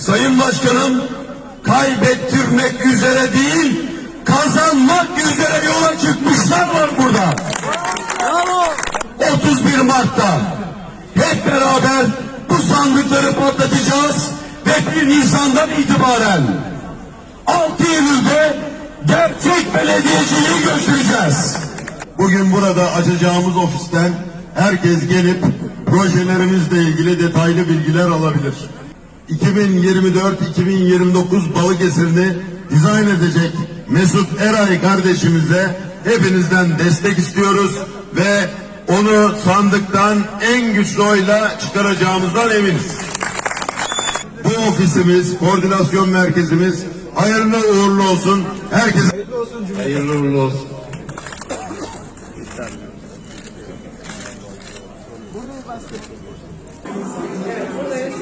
Sayın Başkanım kaybettirmek üzere değil kazanmak üzere yola çıkmışlar var burada. 31 Mart'ta hep beraber bu sandıkları patlatacağız ve 1 Nisan'dan itibaren 6 Eylül'de gerçek belediyeciliği göstereceğiz. Bugün burada açacağımız ofisten herkes gelip projelerimizle ilgili detaylı bilgiler alabilir. 2024-2029 Balıkesir'ini dizayn edecek Mesut Eray kardeşimize hepinizden destek istiyoruz ve onu sandıktan en güçlü oyla çıkaracağımızdan eminiz. Bu ofisimiz, koordinasyon merkezimiz hayırlı uğurlu olsun. Herkese hayırlı uğurlu olsun. Burayı bastırın. Evet, burayı